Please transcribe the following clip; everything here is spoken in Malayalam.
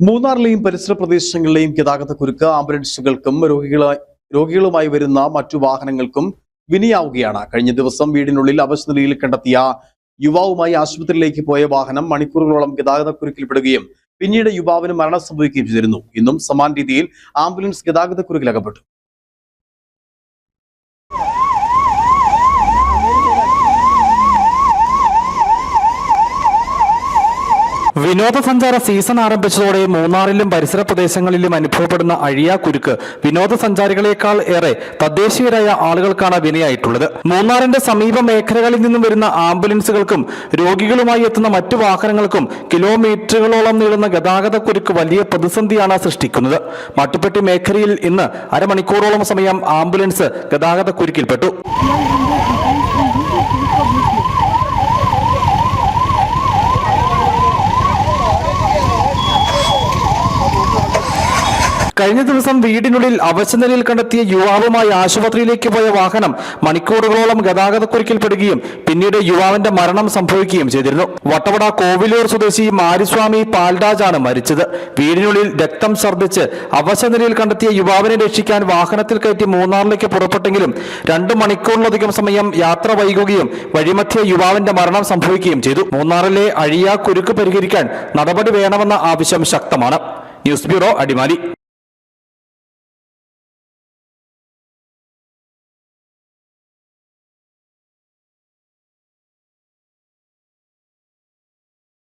മൂന്നാറിലെയും പരിസര പ്രദേശങ്ങളിലെയും ഗതാഗത കുരുക്ക് ആംബുലൻസുകൾക്കും രോഗികളായി രോഗികളുമായി വരുന്ന മറ്റു വാഹനങ്ങൾക്കും വിനിയാവുകയാണ്. കഴിഞ്ഞ ദിവസം വീടിനുള്ളിൽ അവശനിലയിൽ കണ്ടെത്തിയ യുവാവുമായി ആശുപത്രിയിലേക്ക് പോയ വാഹനം മണിക്കൂറുകളോളം ഗതാഗത കുരുക്കിൽപ്പെടുകയും പിന്നീട് യുവാവിന് മരണം സംഭവിക്കുകയും ചെയ്തിരുന്നു. ഇന്നും സമാന രീതിയിൽ ആംബുലൻസ് ഗതാഗത കുരുക്കിലകപ്പെട്ടു വിനോദസഞ്ചാര സീസൺ ആരംഭിച്ചതോടെ മൂന്നാറിലും പരിസര പ്രദേശങ്ങളിലും അനുഭവപ്പെടുന്ന അഴിയാക്കുരുക്ക് വിനോദസഞ്ചാരികളെക്കാൾ ഏറെ തദ്ദേശീയരായ ആളുകൾക്കാണ് വിനയായിട്ടുള്ളത്. മൂന്നാറിന്റെ സമീപ മേഖലകളിൽ നിന്നും വരുന്ന ആംബുലൻസുകൾക്കും രോഗികളുമായി എത്തുന്ന മറ്റു വാഹനങ്ങൾക്കും കിലോമീറ്ററുകളോളം നീളുന്ന ഗതാഗത കുരുക്ക് വലിയ പ്രതിസന്ധിയാണ് സൃഷ്ടിക്കുന്നത്. മാട്ടുപ്പെട്ടി മേഖലയിൽ ഇന്ന് അരമണിക്കൂറോളം സമയം ആംബുലൻസ് ഗതാഗത കുരുക്കിൽപ്പെട്ടു. കഴിഞ്ഞ ദിവസം വീടിനുള്ളിൽ അവശനിലയിൽ കണ്ടെത്തിയ യുവാവുമായി ആശുപത്രിയിലേക്ക് പോയ വാഹനം മണിക്കൂറുകളോളം ഗതാഗതക്കുരുക്കിൽപ്പെടുകയും പിന്നീട് യുവാവിന്റെ മരണം സംഭവിക്കുകയും ചെയ്തിരുന്നു. വട്ടവട കോവിലൂർ സ്വദേശി മാരിസ്വാമി പാൽരാജാണ് മരിച്ചത്. വീടിനുള്ളിൽ രക്തം ഛർദ്ദിച്ച് അവശനിലയിൽ കണ്ടെത്തിയ യുവാവിനെ രക്ഷിക്കാൻ വാഹനത്തിൽ കയറ്റി മൂന്നാറിലേക്ക് പുറപ്പെട്ടെങ്കിലും രണ്ട് മണിക്കൂറിലധികം സമയം യാത്ര വൈകുകയും വഴിമധ്യ യുവാവിന്റെ മരണം സംഭവിക്കുകയും ചെയ്തു. മൂന്നാറിലെ അഴിയാ കുരുക്ക് പരിഹരിക്കാൻ നടപടി വേണമെന്ന ആവശ്യം ശക്തമാണ്. News bureau Adimali.